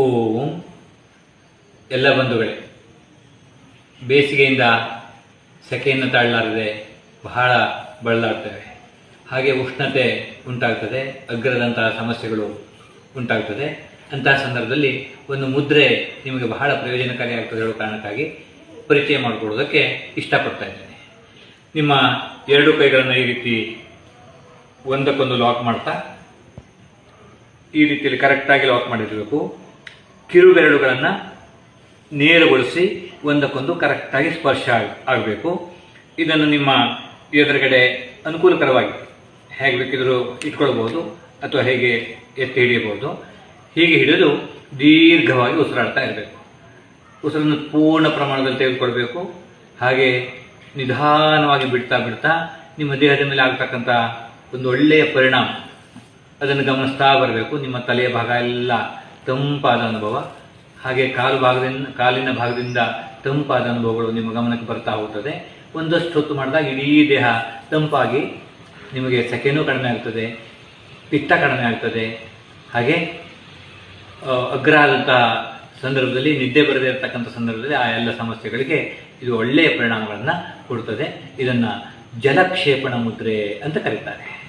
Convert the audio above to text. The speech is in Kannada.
ಓಂ ಎಲ್ಲ ಬಂಧುಗಳೇ, ಬೇಸಿಗೆಯಿಂದ ಸೆಕೆಯನ್ನು ತಾಳಲಾರದೆ ಬಹಳ ಬಳಲಾಡ್ತೇವೆ ಹಾಗೆ ಉಷ್ಣತೆ ಉಂಟಾಗ್ತದೆ, ಅಗ್ರದಂತಹ ಸಮಸ್ಯೆಗಳು ಉಂಟಾಗ್ತದೆ. ಅಂತಹ ಸಂದರ್ಭದಲ್ಲಿ ಒಂದು ಮುದ್ರೆ ನಿಮಗೆ ಬಹಳ ಪ್ರಯೋಜನಕಾರಿ ಆಗ್ತದೆ ಹೇಳೋ ಕಾರಣಕ್ಕಾಗಿ ಪರಿಚಯ ಮಾಡಿಕೊಡೋದಕ್ಕೆ ಇಷ್ಟಪಡ್ತಾ ಇದ್ದೇನೆ. ನಿಮ್ಮ ಎರಡು ಕೈಗಳನ್ನು ಈ ರೀತಿ ಒಂದಕ್ಕೊಂದು ಲಾಕ್ ಮಾಡ್ತಾ, ಈ ರೀತಿಯಲ್ಲಿ ಕರೆಕ್ಟಾಗಿ ಲಾಕ್ ಮಾಡಿರಬೇಕು. ಕಿರುಬೆರಳುಗಳನ್ನು ನೇರಗೊಳಿಸಿ ಒಂದಕ್ಕೊಂದು ಕರೆಕ್ಟಾಗಿ ಸ್ಪರ್ಶ ಆಗಬೇಕು. ಇದನ್ನು ನಿಮ್ಮ ಎದುರುಗಡೆ ಅನುಕೂಲಕರವಾಗಿ ಹೇಗೆ ಬೇಕಿದ್ರೂ ಇಟ್ಕೊಳ್ಬೋದು ಅಥವಾ ಹೇಗೆ ಎತ್ತಿ ಹಿಡಿಯಬಹುದು. ಹೀಗೆ ಹಿಡಿದು ದೀರ್ಘವಾಗಿ ಉಸಿರಾಡ್ತಾ ಇರಬೇಕು. ಉಸಿರನ್ನು ಪೂರ್ಣ ಪ್ರಮಾಣದಲ್ಲಿ ತೆಗೆದುಕೊಳ್ಬೇಕು. ಹಾಗೆ ನಿಧಾನವಾಗಿ ಬಿಡ್ತಾ ಬಿಡ್ತಾ ನಿಮ್ಮ ದೇಹದ ಮೇಲೆ ಆಗ್ತಕ್ಕಂಥ ಒಂದು ಒಳ್ಳೆಯ ಪರಿಣಾಮ ಅದನ್ನು ಗಮನಿಸ್ತಾ ಬರಬೇಕು. ನಿಮ್ಮ ತಲೆಯ ಭಾಗ ಎಲ್ಲ ತಂಪಾದ ಅನುಭವ. ಹಾಗೆ ಕಾಲು ಭಾಗದಿಂದ, ಕಾಲಿನ ಭಾಗದಿಂದ ತಂಪಾದ ಅನುಭವಗಳು ನಿಮ್ಮ ಗಮನಕ್ಕೆ ಬರ್ತಾ ಹೋಗ್ತದೆ. ಒಂದಷ್ಟು ಹೊತ್ತು ಮಾಡಿದಾಗ ಇಡೀ ದೇಹ ತಂಪಾಗಿ ನಿಮಗೆ ಸೆಕೆನೂ ಕಡಿಮೆ ಆಗ್ತದೆ, ಪಿತ್ತ ಕಡಿಮೆ ಆಗ್ತದೆ. ಹಾಗೆ ಅಗ್ರ ಆದಂತಹ ಸಂದರ್ಭದಲ್ಲಿ, ನಿದ್ದೆ ಬರದೇ ಇರತಕ್ಕಂಥ ಸಂದರ್ಭದಲ್ಲಿ ಆ ಎಲ್ಲ ಸಮಸ್ಯೆಗಳಿಗೆ ಇದು ಒಳ್ಳೆಯ ಪರಿಣಾಮಗಳನ್ನು ಕೊಡುತ್ತದೆ ಇದನ್ನು ಜಲಕ್ಷೇಪಣ ಮುದ್ರೆ ಅಂತ ಕರೀತಾರೆ.